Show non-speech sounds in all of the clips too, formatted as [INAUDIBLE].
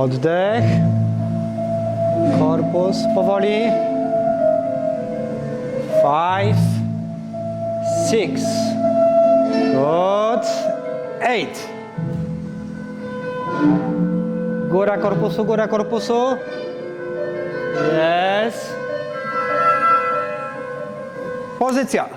Oddech. Korpus powoli. Five, six, good, eight. Góra korpusu, góra korpusu. Yes. Pozycja.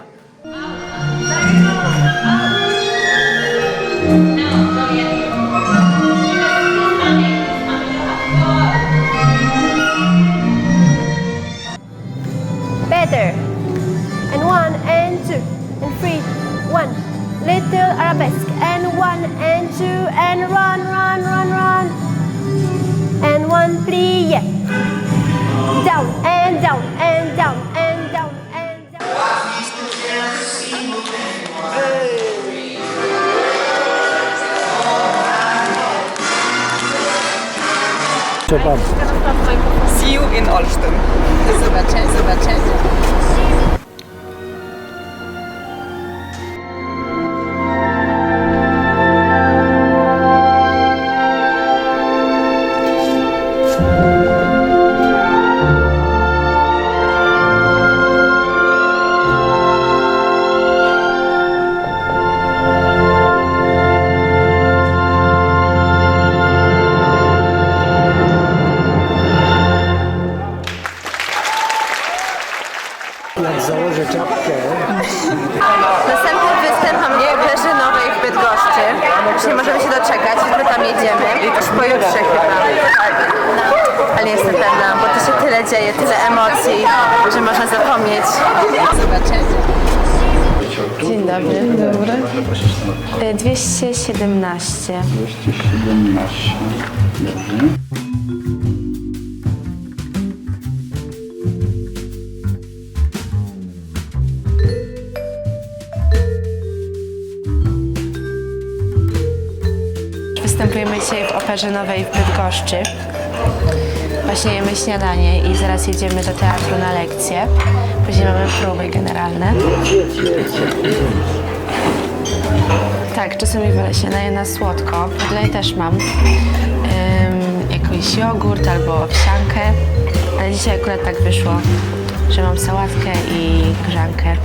Arabesque. And one and two and run, run, run, run. And one plie. Down and down and down and down and down. See you in Olsztyn. Jak założę czapkę, Następny występ Operze Nowej w Bydgoszczy. Już nie możemy się doczekać, my tam jedziemy. Już pojutrze chyba. Tak. Ale nie jestem pewna, bo to się tyle dzieje, tyle emocji, że można zapomnieć. Dzień dobry. Dobry. 217. 217. Dobrze. Występujemy dzisiaj w Operze Nowej w Bydgoszczy. Właśnie jemy śniadanie i zaraz jedziemy do teatru na lekcje. Później mamy próby generalne. Tak, czasami wolę się naje na słodko. Tutaj też mam ym, jakiś jogurt albo owsiankę. Ale dzisiaj akurat tak wyszło, że mam sałatkę i grzankę.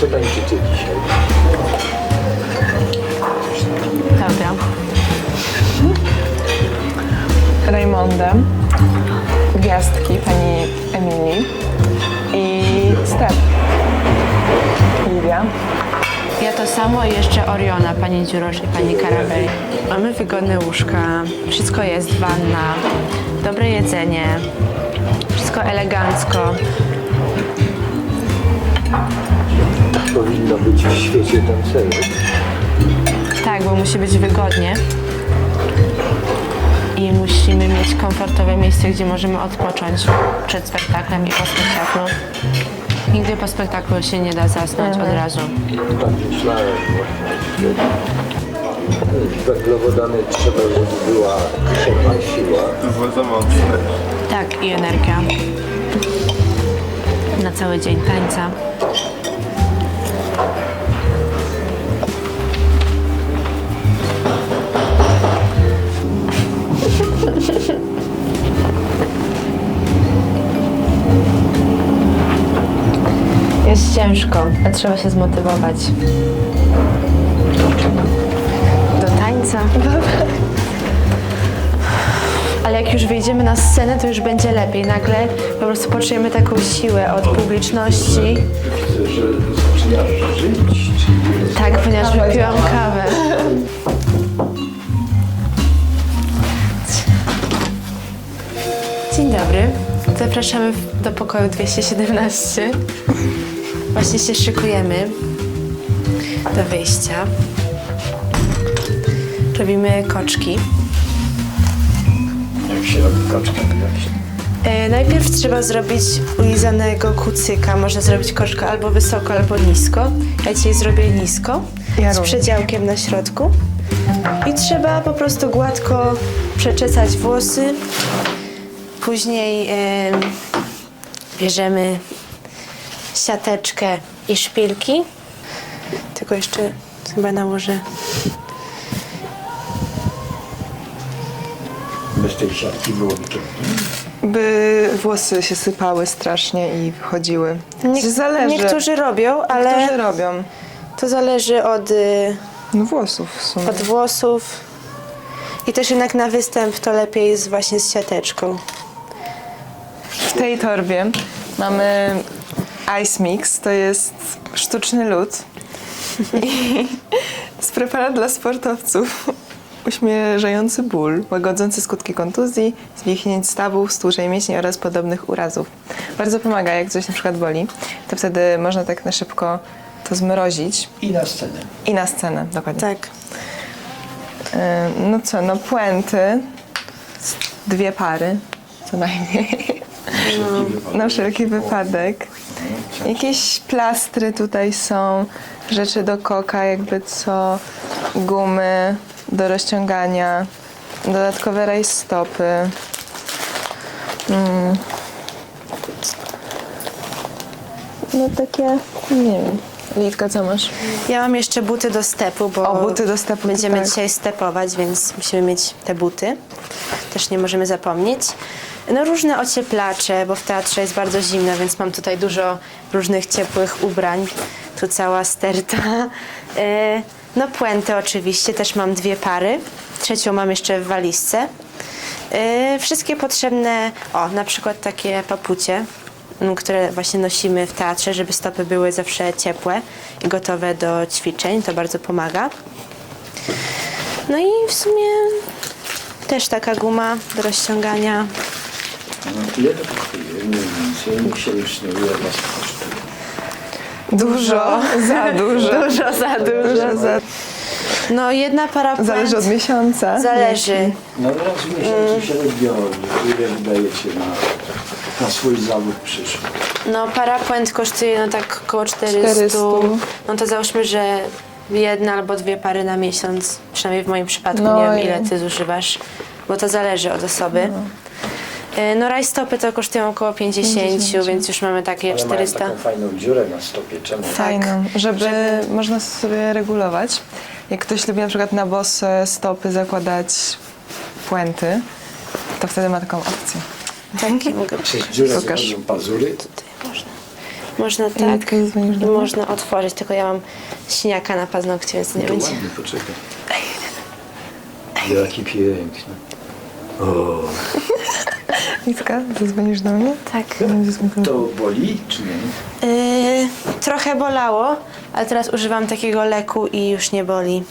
Co tańczycie dzisiaj? Dobra. Raymondem, gwiazdki pani Emilii i Step. Lilia. Ja to samo i jeszcze Oriona, pani Dziurosz i pani Karabeli. Mamy wygodne łóżka, wszystko jest, wanna, dobre jedzenie, wszystko elegancko. Powinno być w świecie tancerzy. Tak, bo musi być wygodnie. I musimy mieć komfortowe miejsce, gdzie możemy odpocząć przed spektaklem i po spektaklu. Nigdy po spektaklu się nie da zasnąć od razu. Tak myślałem właśnie. Węglowodany trzeba, żeby była krzepa siła. Tak, i energia. Na cały dzień tańca. Ciężko, a trzeba się zmotywować. Do tańca. Ale jak już wyjdziemy na scenę, to już będzie lepiej. Nagle po prostu poczujemy taką siłę od publiczności. Tak, ponieważ wypiłam kawę. Dzień dobry. Zapraszamy do pokoju 217. Właśnie się szykujemy do wyjścia. Robimy koczki. Jak się robi? Jak się... E, najpierw trzeba zrobić ulizanego kucyka. Można zrobić koczkę albo wysoko, albo nisko. Ja dzisiaj zrobię nisko, z przedziałkiem na środku. I trzeba po prostu gładko przeczesać włosy. Później e, bierzemy siateczkę i szpilki. Tylko jeszcze chyba nałożę Bez tej siatki byłoby trudniej. By włosy się sypały strasznie i wychodziły. Nie, zależy. Niektórzy robią, ale Niektórzy robią. to zależy od, y, No włosów w sumie. od włosów. I też jednak na występ to lepiej jest właśnie z siateczką. W tej torbie mamy Ice Mix, to jest sztuczny lód i [LAUGHS] z preparat dla sportowców uśmierzający ból, łagodzący skutki kontuzji, zwichnięć stawów, stłuczeń mięśni oraz podobnych urazów. Bardzo pomaga, jak coś na przykład boli, to wtedy można tak na szybko to zmrozić I na scenę. i na scenę, dokładnie. Tak. Y, No co, no puenty, dwie pary co najmniej. Na wszelki wypadek. Jakieś plastry tutaj są, rzeczy do koka, jakby co, gumy do rozciągania, dodatkowe rajstopy. Mm. No takie, nie wiem. Litka, co masz? Ja mam jeszcze buty do stepu, bo O, buty do stepu, będziemy tak. dzisiaj stepować, więc musimy mieć te buty. Też nie możemy zapomnieć. No różne ocieplacze, bo w teatrze jest bardzo zimno, więc mam tutaj dużo różnych ciepłych ubrań. Tu cała sterta. E, No puenty oczywiście, też mam dwie pary. Trzecią mam jeszcze w walizce. E, Wszystkie potrzebne, o na przykład takie papucie, m, które właśnie nosimy w teatrze, żeby stopy były zawsze ciepłe i gotowe do ćwiczeń. To bardzo pomaga. No i w sumie też taka guma do rozciągania. No, ile to kosztuje? Mniej więcej. Miesięcznie ile was kosztuje? Dużo, za dużo. Dużo za dużo. za, No jedna para puent zależy od miesiąca. Zależy. No raz w miesiącu średnio ile wydajecie na, na swój zawód przyszły? No para puent kosztuje no tak około 400. 400. No to załóżmy, że jedna albo dwie pary na miesiąc. Przynajmniej w moim przypadku. No nie wiem i- ile ty zużywasz, bo to zależy od osoby. E, No rajstopy to kosztują około 50, więc już mamy takie Ale 400. mają taką fajną dziurę na stopie. Czemu? Fajną, żeby, można sobie regulować. Jak ktoś lubi na przykład na bose stopy zakładać puenty, to wtedy ma taką opcję. Tak, mogę Przez dziurę Pokaż. pazury. Można tak dzwonisz i do mnie? można otworzyć, tylko ja mam siniaka na paznokcie, więc nie To będzie. ładnie, poczekaj. Jaki piękny. O, [LAUGHS] Litka, zadzwonisz do mnie? Tak. Smutno. to boli czy nie? Yy, trochę bolało, ale teraz używam takiego leku i już nie boli.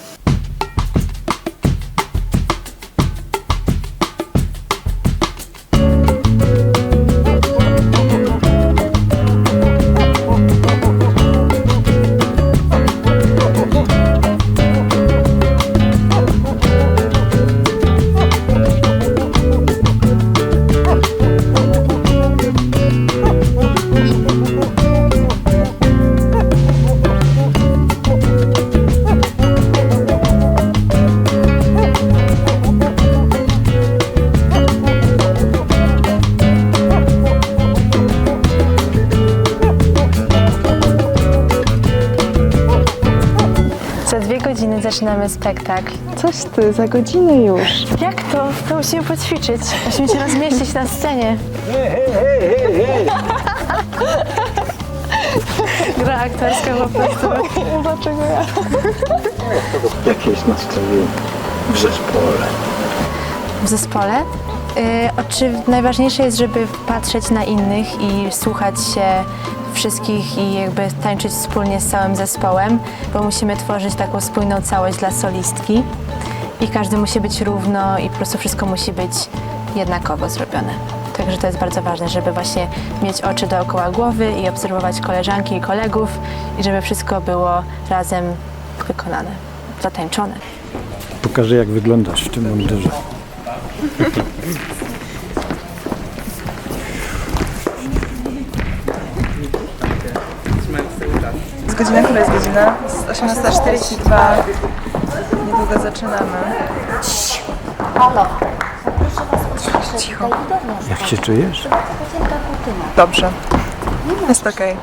Za dwie godziny zaczynamy spektakl. Coś ty, za godzinę już. Jak to? To musimy poćwiczyć. Musimy się rozmieścić na scenie. [LAUGHS] Gra aktorska po prostu. Dlaczego ja? Jakieś nastawienie w zespole. W zespole? Yy, oczy, najważniejsze jest, żeby patrzeć na innych i słuchać się wszystkich i jakby tańczyć wspólnie z całym zespołem, bo musimy tworzyć taką spójną całość dla solistki i każdy musi być równo i po prostu wszystko musi być jednakowo zrobione. Także to jest bardzo ważne, żeby właśnie mieć oczy dookoła głowy i obserwować koleżanki i kolegów i żeby wszystko było razem wykonane, zatańczone. Pokażę jak wyglądasz w tym mundurze. [LAUGHS] godzina, która jest godzina? Z 18.42. Niedługo zaczynamy. Jak się czujesz? Dobrze. Jest okej.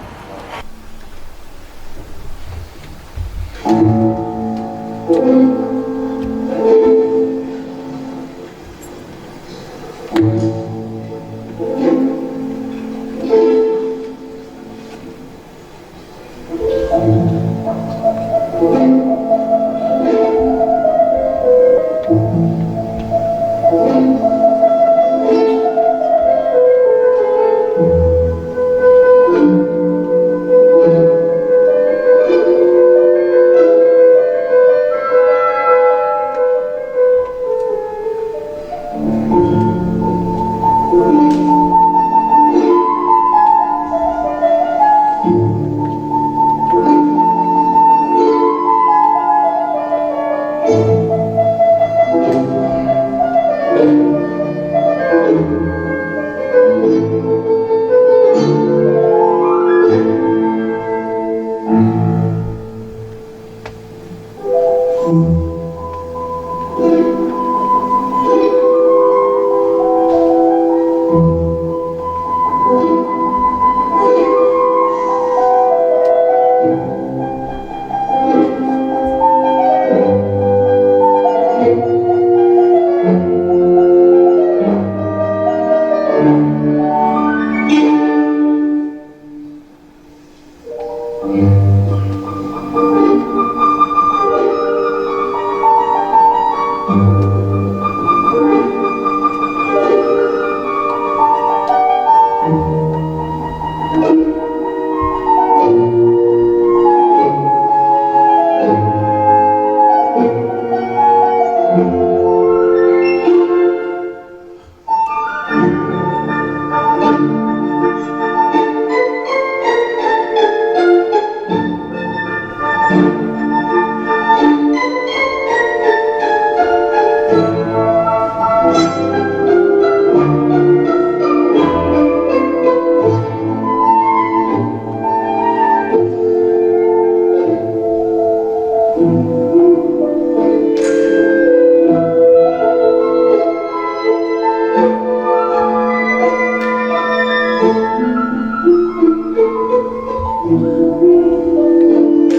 Thank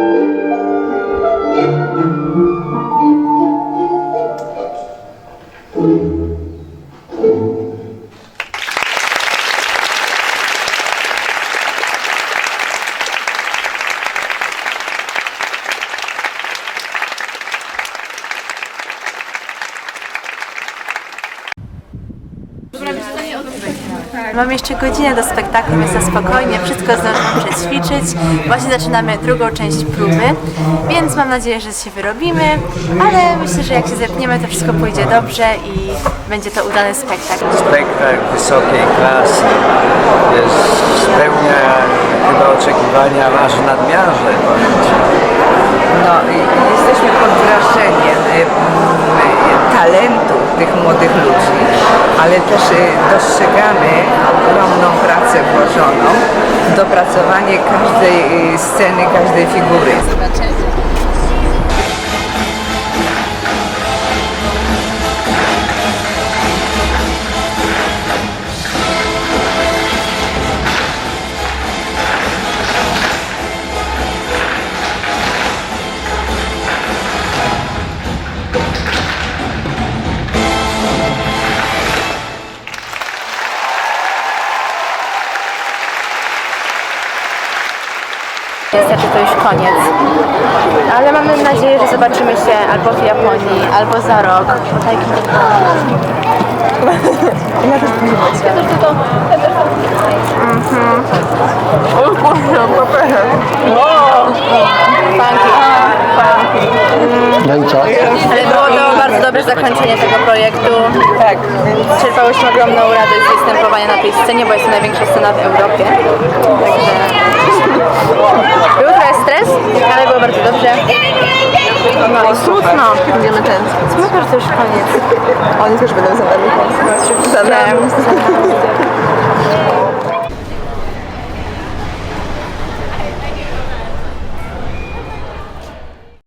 you. Jeszcze godzinę do spektaklu, więc na spokojnie wszystko zdążymy przećwiczyć. Właśnie zaczynamy drugą część próby, więc mam nadzieję, że się wyrobimy, ale myślę, że jak się zepniemy, to wszystko pójdzie dobrze i będzie to udany spektakl. spektakl wysokiej klasy. Jest, spełnia chyba oczekiwania aż nadmiarze. powiem ci. No, i jesteśmy pod wrażeniem y, y, talentu tych młodych ludzi, ale też y, dostrzegamy ogromną pracę włożoną dopracowanie każdej y, sceny, każdej figury. Niestety to już koniec. Ale mamy nadzieję, że zobaczymy się albo w Japonii, albo za rok. Tak. [LAUGHS] Ja też Ja też tylko. Mhm. O kurczę, papierem. Funky. No i co? Ale było to bardzo dobre zakończenie tego projektu. Tak. Czerpałyśmy ogromną radość z występowania na tej scenie, bo jest to największa scena w Europie. Także był trochę stres, ale było bardzo dobrze. No i smutno. Będziemy ten. Smutno, że to już koniec. Oni też będą za nami. Za nami.